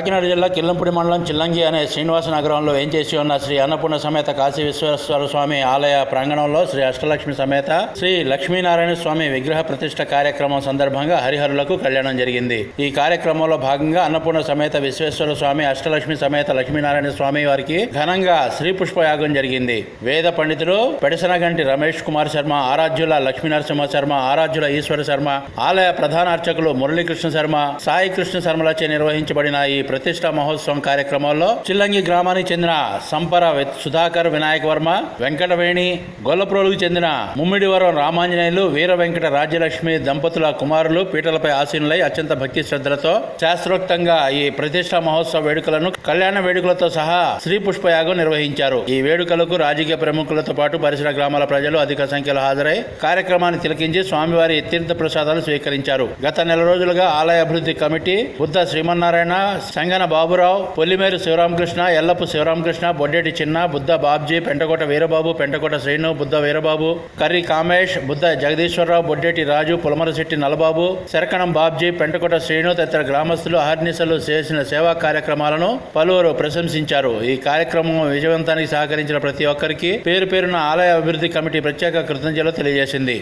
కాకినాడ జిల్లా కిల్లంపూడి మండలం చిల్లంగి అనే శ్రీనివాస నగరంలో ఏం చేసి ఉన్న శ్రీ అన్నపూర్ణ సమేత కాశీ విశ్వేశ్వర స్వామి ఆలయ ప్రాంగణంలో శ్రీ అష్టలక్ష్మి సమేత శ్రీ లక్ష్మీనారాయణ స్వామి విగ్రహ ప్రతిష్ట కార్యక్రమం సందర్భంగా హరిహరులకు కళ్యాణం జరిగింది. ఈ కార్యక్రమంలో భాగంగా అన్నపూర్ణ సమేత విశ్వేశ్వర స్వామి అష్టలక్ష్మి సమేత లక్ష్మీనారాయణ స్వామి వారికి ఘనంగా శ్రీ పుష్పయాగం జరిగింది. వేద పండితులు పెడసనగంటి రమేష్ కుమార్ శర్మ ఆరాధ్యుల లక్ష్మీనరసింహ శర్మ ఆరాధ్యుల ఈశ్వర శర్మ ఆలయ ప్రధాన అర్చకులు మురళీకృష్ణ శర్మ సాయి కృష్ణ శర్మలచే నిర్వహించబడిన ఈ ప్రతిష్ట మహోత్సవం కార్యక్రమంలో చిల్లంగి గ్రామానికి చెందిన సంపర సుధాకర్ వినాయక వర్మ వెంకటవేణి గొల్లప్రోలుకు చెందిన ముమ్మిడివరం రామాంజనేయులు వీర వెంకట రాజ్యలక్ష్మి దంపతుల కుమారులు పీటలపై ఆసీనులై అత్యంత భక్తి శ్రద్ధలతో శాస్త్రోక్తంగా ఈ ప్రతిష్ట మహోత్సవ వేడుకలను కళ్యాణ వేడుకలతో సహా శ్రీ పుష్పయాగం నిర్వహించారు. ఈ వేడుకలకు రాజకీయ ప్రముఖులతో పాటు పరిసర గ్రామాల ప్రజలు అధిక సంఖ్యలో హాజరై కార్యక్రమాన్ని తిలకించి స్వామివారి తీర్థ ప్రసాదాలు స్వీకరించారు. గత నెల రోజులుగా ఆలయ అభివృద్ధి కమిటీ బుద్ధ శ్రీమన్నారాయణ సంగన బాబురావు పొల్లిమేరు శివరామకృష్ణ ఎల్లపు శివరామకృష్ణ బొడ్డేటి చిన్న బుద్ధ బాబ్జీ పెంటకోట వీరబాబు పెంటకోట శ్రీను బుద్ధ వీరబాబు కర్రి కామేష్ బుద్ధ జగదీశ్వరరావు బొడ్డేటి రాజు పులమరశెట్టి నలబాబు శరకణం బాబ్జీ పెంటకోట శ్రీను తదితర గ్రామస్తులు అహర్నిశలు చేసిన సేవా కార్యక్రమాలను పలువురు ప్రశంసించారు ఈ కార్యక్రమం విజయవంతానికి సహకరించిన ప్రతి ఒక్కరికి పేరు పేరున ఆలయ అభివృద్ధి కమిటీ ప్రత్యేక కృతజ్ఞతలు తెలియజేసింది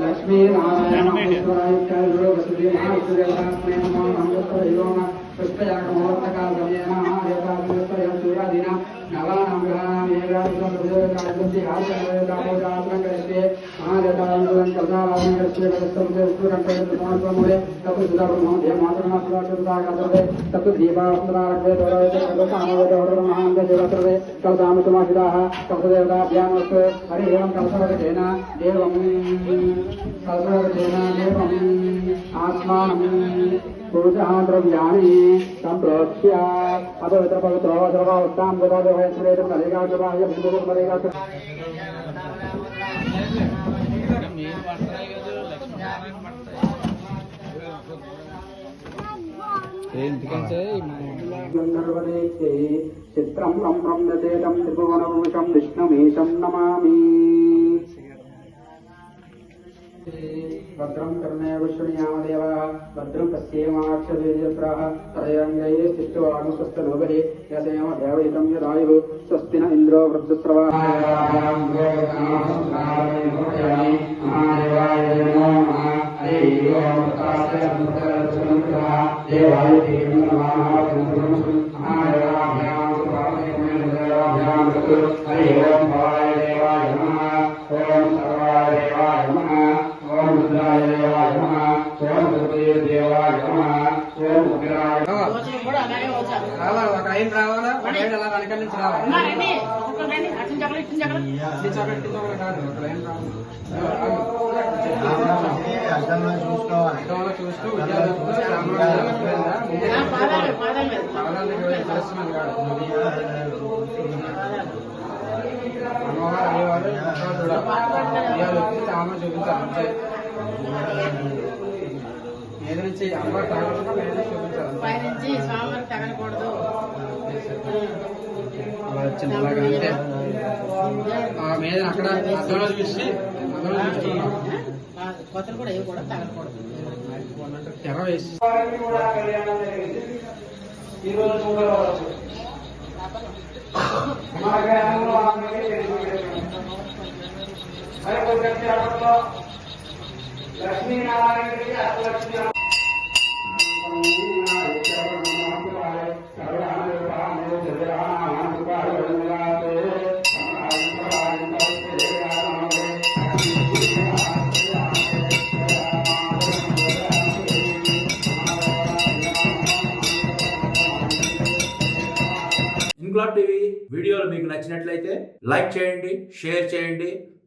लक्ष्मी नारायणेश्वराय वसुदेव महासूर्यः नमो नमः पुष्पयागमोत्तकालमेन यथा देना नवानाम ग्रहाणाम एकादशम प्रतियोगिकादशस्य आचरणवेदापोदात्मक करते महादेवायुगं कल्पावासं करते वदस्तम से उत्तरं पे प्रमाणप्रमूले तत्र सुधारमः देवमात्रमात्रमात्रदागतवे तत्र दीपावस्तरारभे दोरवे सर्वकामवेदोरं महान्तदेवत्रवे कल्पामतमाभिदाः कल्पदेवताभ्यामस्तु हरि एवं कल्पवदेन देवं कल्पवदेन देवं पुरुषः द्रव्याणि सम्प्रोक्ष्य अपवित्र पवित्रो सर्वावस्थां गतोदयस्मृतं नरेगाय बिन्दुर्मरेगा नमामि। భద్రం పశ్యేమాక్షదేజత్రాः తదైరంగైः శిష్టువాగుస్వస్తనోగరే యసేమ దేవయితం యదాయుः. స్వస్తి న ఇంద్రో వృద్ధస్రవాः. హరి ఓం భవాయ దేవాయ నమః. ఓం రావాలి ఒక రావాలా ఒక అలా నుంచి రావాలి చోట ఇటు చోట కాదు ఒక లైన్ రావాలి చూస్తూ వచ్చి చూపించాలి అంతే మీద నుంచి. పైనుంచి స్వామివారికి తగలకూడదు. అలా వచ్చింది అలాగా అంటే ఆ మీద అక్కడ అద్దంలో చూసి అద్దంలో కొత్తలు కూడా ఇవి కూడా తగలకూడదు. వేసి. ఇంక్లాబ్ టీవీ వీడియోలు మీకు నచ్చినట్లయితే లైక్ చేయండి షేర్ చేయండి.